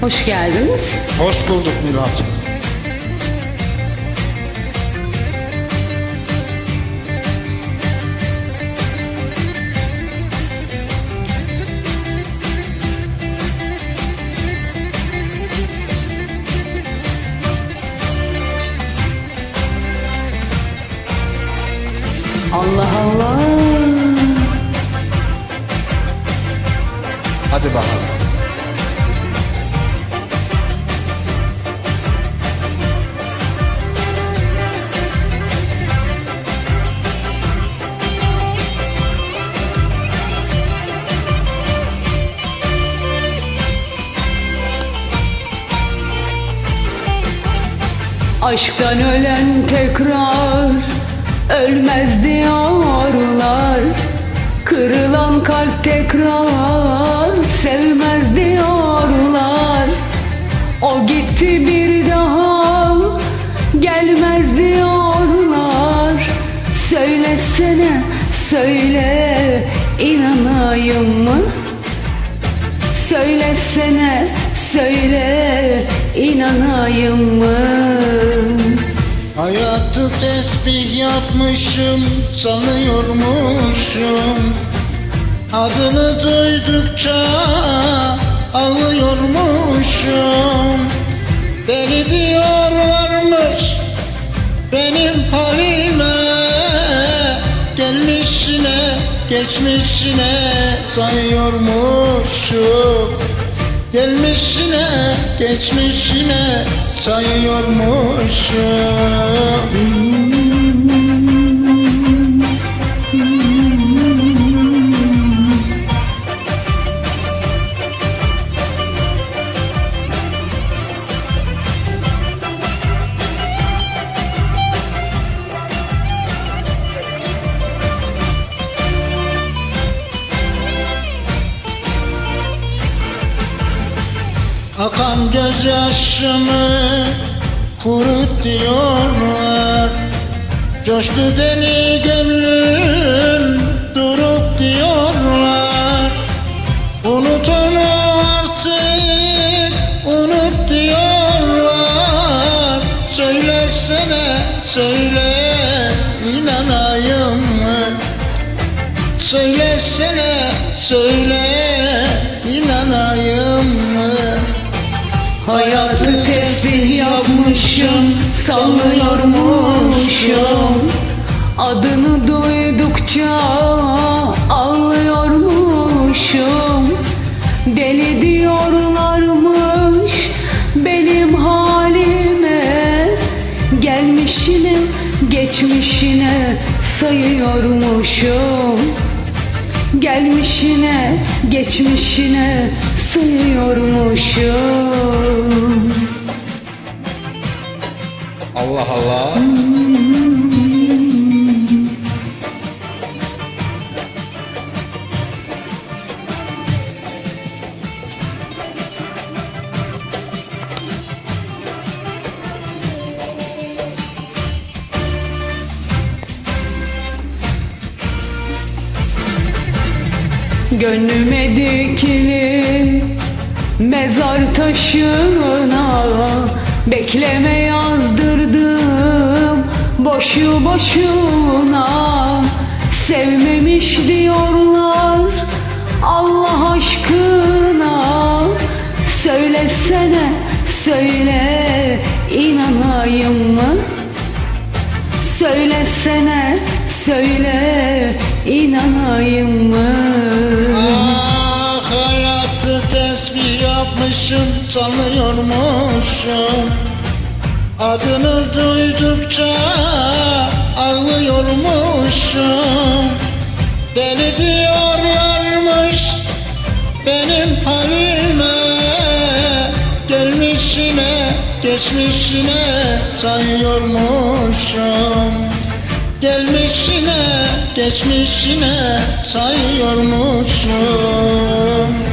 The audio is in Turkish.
Hoş geldiniz. Hoş bulduk Milat. Hadi bakalım. Aşktan ölen tekrar ölmez diyorlar. Kırılan kalp tekrar söyle inanayım mı? Söylesene söyle inanayım mı? Hayatı tesbih yapmışım, sanıyormuşum. Adını duydukça ağlıyormuşum. Geçmişine sayıyormuşum. Gelmişine, geçmişine sayıyormuşum. Akan gözyaşımı kurut diyorlar. Coştu deli gönlüm durup diyorlar. Unut onu artık unut diyorlar. Söylesene söyle inanayım mı? Söylesene söyle inanayım mı Hayatı tesbih yapmışım, sallıyormuşum Adını duydukça ağlıyormuşum. Deli diyorlarmış benim halime. Gelmişine geçmişine sayıyormuşum. Gelmişine geçmişine sayıyormuşum Allah Allah. Gönlüme dikili mezar taşına Bekleme yazdırdım boşu boşuna Sevmemiş diyorlar Allah aşkına Söylesene söyle inanayım mı? Söylesene söyle inanayım mı? Yapmışım sanıyormuşum Adını duydukça ağlıyormuşum. Deli diyorlarmış benim halime Gelmişine geçmişine sayıyormuşum. Gelmişine geçmişine sayıyormuşum